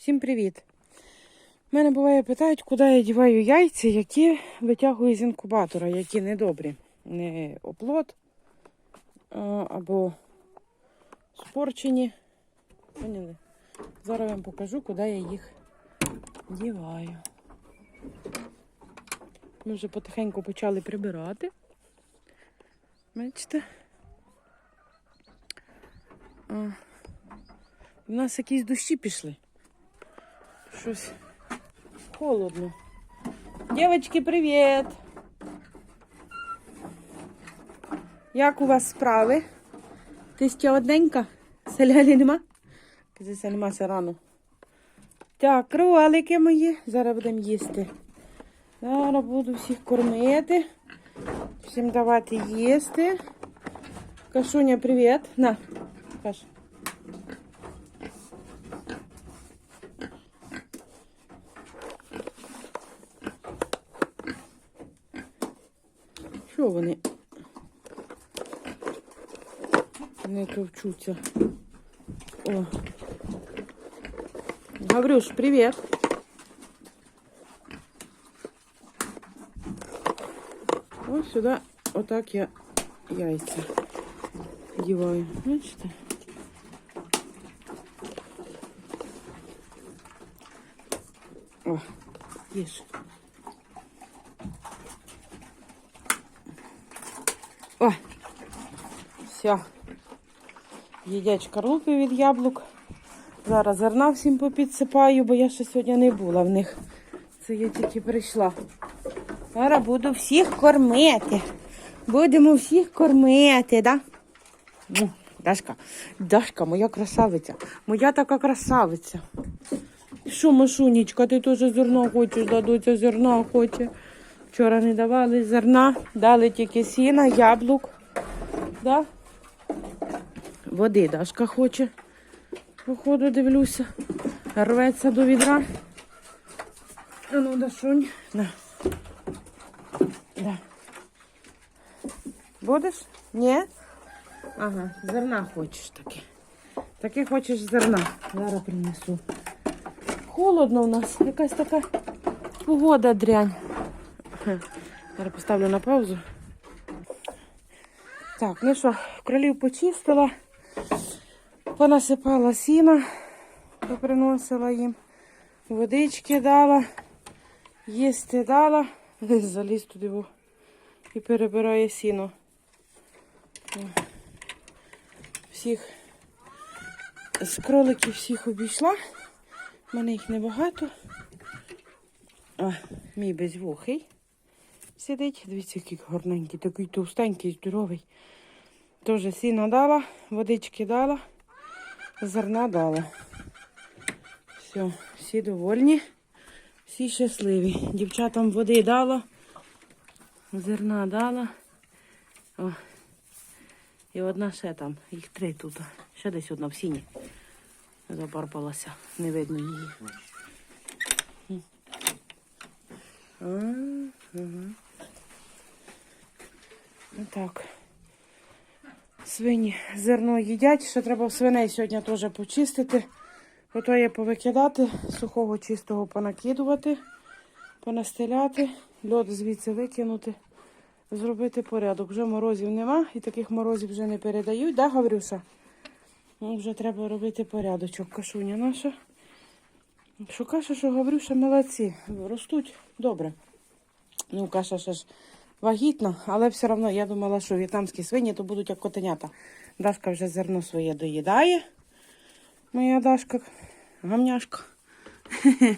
Всім привіт! Мене буває питають, куди я діваю яйця, які витягую з інкубатора, які недобрі. Не оплот або спорчені. Поняли? Зараз я вам покажу, куди я їх діваю. Ми вже потихеньку почали прибирати. Бачите? У нас якісь дощі пішли. Щось холодно. Дівчатки, привіт! Як у вас справи? Ти ще одненька? Селялі нема? Казися, нема все рано. Так, кролики мої. Зараз будемо їсти. Зараз буду всіх кормити. Всім давати їсти. Кашуня, привіт. На, Каш. Що вони? Не товчуться. О. Гаврюш, привіт. Ось сюди отак я яйця діваю. Бачите? О, їж. Все. Їдять шкарлупи від яблук. Зараз зерна всім попідсипаю, бо я ще сьогодні не була в них. Це я тільки прийшла. Зараз буду всіх кормити. Будемо всіх кормити, да? Ну, Дашка, Дашка, моя красавиця. Моя така красавиця. Що, Машунечка, ти теж зерно хочеш, да, доця зерна хоче. Вчора не давали зерна, дали тільки сіна, яблук. Да? Води Дашка хоче. Походу дивлюся. Рветься до відра. А ну, Дашунь. На. Да. Будеш? Ні? Ага, зерна хочеш таке. Таке хочеш зерна. Зараз принесу. Холодно у нас. Якась така погода дрянь. Зараз поставлю на паузу. Так, ну що, кролів почистила, понасипала сіна, поприносила їм, водички дала, їсти дала, заліз туди во, і перебирає сіно. Всіх з кроликів всіх обійшла. У мене їх небагато. А, мій безвухий сидить. Дивіться, який гарненький, такий товстенький, здоровий. Теж сіна дала, водички дала, зерна дала. Все, всі довольні, всі щасливі. Дівчатам води дала, зерна дала. О. І одна ще там, їх три тут. Ще десь одна в сіні. Забарпалася, не видно її. А, ага. Так. Свині зерно їдять. Ще треба свиней сьогодні теж почистити. Ото є повикидати, сухого чистого понакидувати, понастеляти, льод звідси викинути, зробити порядок. Вже морозів нема і таких морозів вже не передають, да, Гаврюша? Ну, вже треба робити порядочок. Кашуня наша. Що каша, що Гаврюша, молодці. Ростуть добре. Ну, каша ще ж вагітна, але все одно я думала, що в'єтнамські свині то будуть як котенята. Дашка вже зерно своє доїдає. Моя Дашка, гамняшка.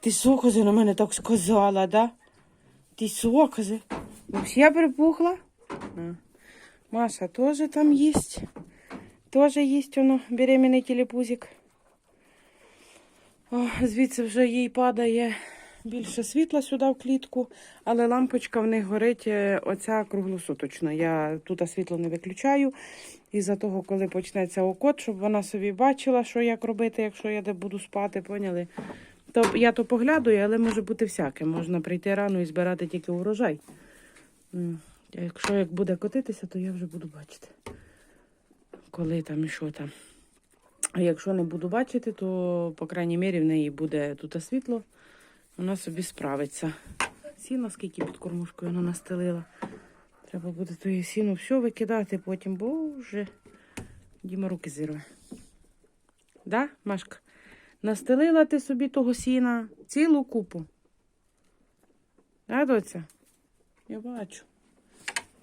Ти сокази на мене так сказала, да? Ти сокази. Взагалі припухла? Маша теж там їсть. Теж їсть воно, беременний телепузик. О, звідси вже їй падає більше світла сюди в клітку, але лампочка в них горить е, оця круглосуточно. Я тут світло не виключаю. І за того, коли почнеться окот, щоб вона собі бачила, що як робити, якщо я де буду спати, поняли? То я то поглядаю, але може бути всяке. Можна прийти рано і збирати тільки урожай. Якщо як буде котитися, то я вже буду бачити, коли там і що там. А якщо не буду бачити, то, по крайній мірі, в неї буде тут світло, вона собі справиться. Сіно, скільки під кормушкою вона настелила. Треба буде тоді сіно все викидати потім, боже. Діма руки зірве. Да, Машка? Настелила ти собі того сіна цілу купу. Да, доця? Я бачу.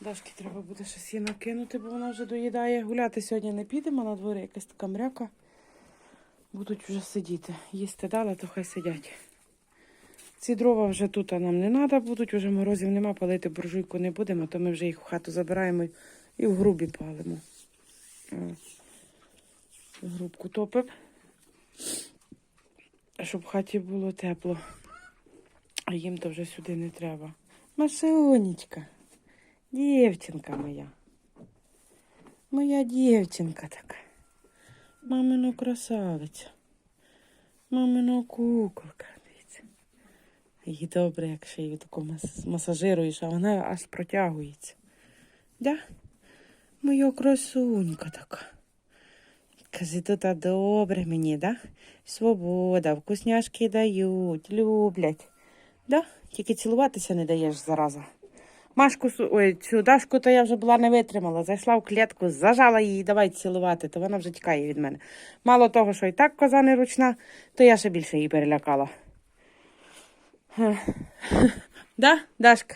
Дашки треба буде ще сіна кинути, бо вона вже доїдає. Гуляти сьогодні не підемо на дворі, якась така мряка. Будуть вже сидіти. Їсти дали, то хай сидять. Ці дрова вже тут нам не треба будуть, вже морозів нема, палити буржуйку не будемо, то ми вже їх в хату забираємо і в грубі палимо. Грубку топимо, щоб в хаті було тепло. А їм то вже сюди не треба. Машунечка, дівчинка моя. Моя дівчинка така. Мамино красавиця. Мамино куколка. Їй добре, якщо її таку мас- масажируєш, а вона аж протягується. Да? Моя красунька така. Каже, тут а добре мені, да? Свобода, вкусняшки дають, люблять. Да? Тільки цілуватися не даєш зараза. Машку, ой, цю Дашку, то я вже була не витримала. Зайшла в клітку, зажала її, давай цілувати, то вона вже тікає від мене. Мало того, що і так коза не ручна, то я ще більше її перелякала. Да, Дашка?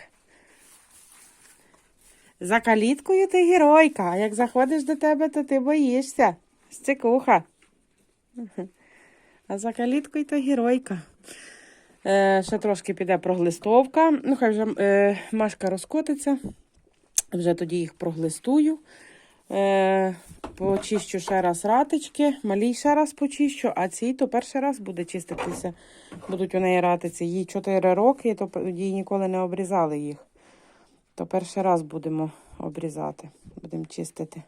За каліткою ти геройка, а як заходиш до тебе, то ти боїшся. Стекуха. А за каліткою то геройка. Е, ще трошки піде проглистовка. Ну, хай вже е, Машка розкотиться. Вже тоді їх проглистую. Е, почищу ще раз ратички, малій ще раз почищу, а цій то перший раз буде чиститися. Будуть у неї ратиці. Їй 4 роки, то їй ніколи не обрізали їх. То перший раз будемо обрізати, будемо чистити.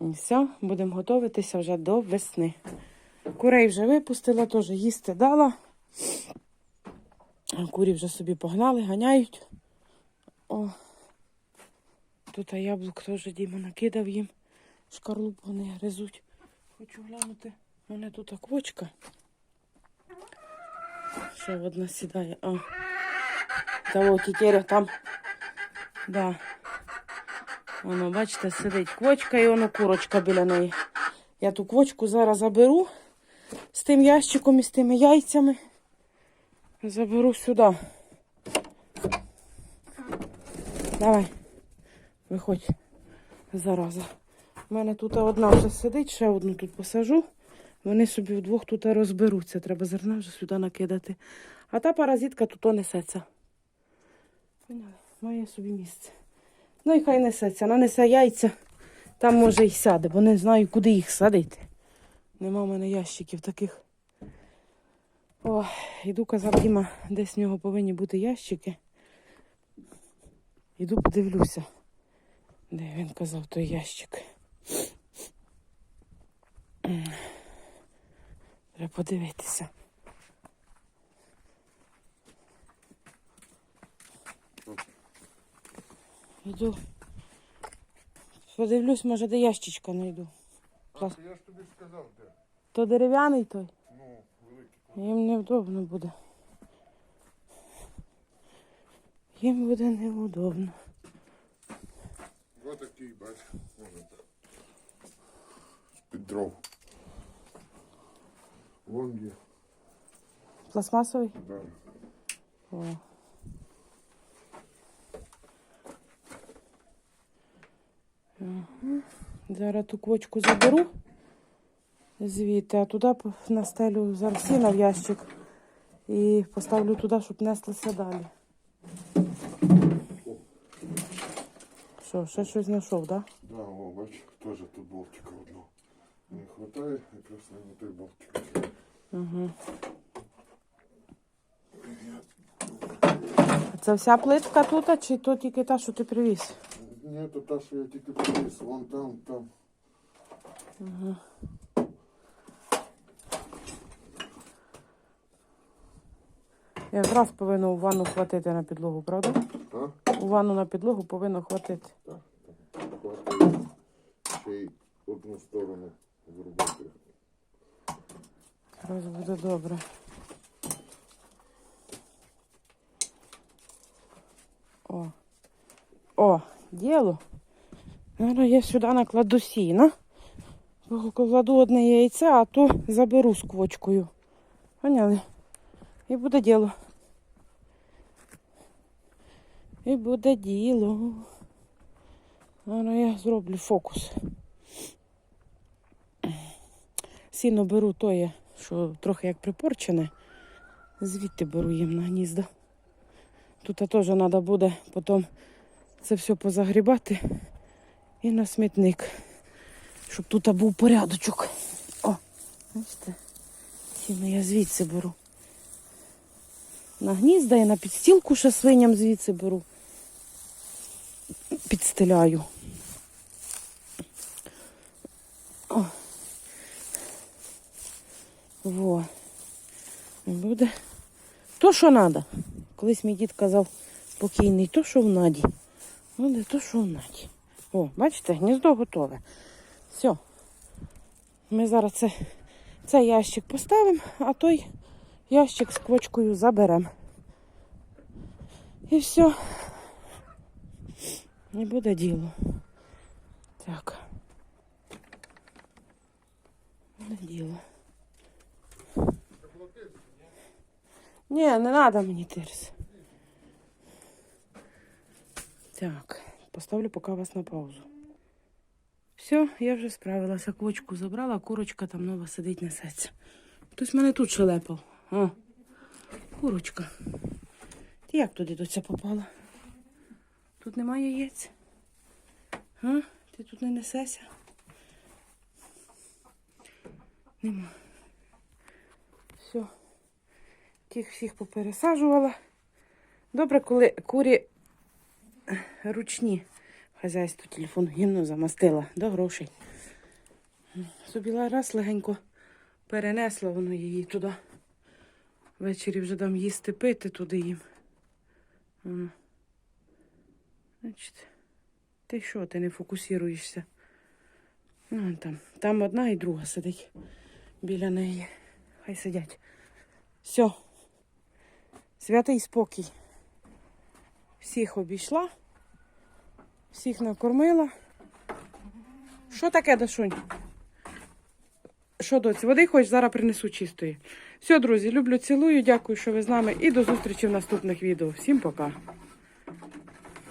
І все, будемо готуватися вже до весни. Курей вже випустила, теж їсти дала. Курі вже собі погнали, ганяють. О, тут яблук теж Діма накидав їм. Шкарлупу вони гризуть. Хочу глянути. У мене тут квочка. Ще одна сідає. О. Та о, тітєря там. Да. Воно, бачите, сидить квочка і воно курочка біля неї. Я ту квочку зараз заберу з тим ящиком і з тими яйцями. Заберу сюди. Давай, виходь, зараза. У мене тут одна вже сидить, ще одну тут посажу. Вони собі вдвох тут розберуться. Треба зерна вже сюди накидати. А та паразитка тут несеться. Має собі місце. Ну і хай несеться. Нанесе яйця, там може й сяде, бо не знаю, куди їх садити. Нема в мене ящиків таких. О, іду казав Діма, десь в нього повинні бути ящики. Іду подивлюся. Де він казав той ящик. Треба подивитися. Іду. Подивлюсь, може, де ящичка знайду. Я ж тобі сказав, де. То дерев'яний той. Ну, великий. Їм невдобно буде. Їм буде неудобно. Ось такий, бач, може так. З-під дров. Вон є, Пластмасовий? да. О. Ага. Зараз ту квочку заберу звідти, а туди настелю зараз сіна в ящик і поставлю туди, щоб неслося далі. Що, ще щось знайшов, так? Да, о, бач, теж тут болтика одного. Не хватає, якраз на той болтик. Угу. Це вся плитка тут, чи то тільки та, що ти привіз? Ні, то та, що я тільки привіз. Вон там, там. Якраз повинно у ванну хватити на підлогу, правда? А? У ванну на підлогу повинно хватити. Так, так. Ще й одну сторону Якраз буде добре. О. О, діло. Зараз я сюди накладу сіна. Кладу одне яйце, а то заберу з квочкою. Поняли? І буде діло. І буде діло. Зараз я зроблю фокус. Сіно беру тоє, що трохи як припорчене. Звідти беру їм на гніздо. Тут теж треба буде потім це все позагрібати і на смітник, щоб тут був порядочок. О, бачите, сіно я звідси беру. На гнізда і на підстілку ще свиням звідси беру. Підстеляю. О. Во. Буде. То, що треба. Колись мій дід казав покійний, то, що в наді. Буде то, що в наді. О, бачите, гніздо готове. Все. Ми зараз це, цей ящик поставимо, а той ящик з квочкою заберемо. І все. Не буде діло. Так. Буде діло. Ні, не треба мені тирс. Так, поставлю поки вас на паузу. Все, я вже справилася. Квочку забрала, курочка там нова сидить несеться. Хтось мене тут шелепав. О, курочка. Ти як туди доця попала? Тут немає яєць. А? Ти тут не несешся? Нема. Все. Тих всіх попересаджувала. Добре, коли курі ручні хазяйство телефон гімну замастила до грошей. Собі раз легенько перенесла воно її туди. Ввечері вже дам їсти пити туди їм. Значить, ти що, ти не фокусуєшся? Ну, там. Там одна і друга сидить біля неї. Хай сидять. Все. Святий спокій. Всіх обійшла, всіх накормила. Що таке, Дашунь? Що, доці, води хоч зараз принесу чистої. Все, друзі, люблю, цілую, дякую, що ви з нами і до зустрічі в наступних відео. Всім пока.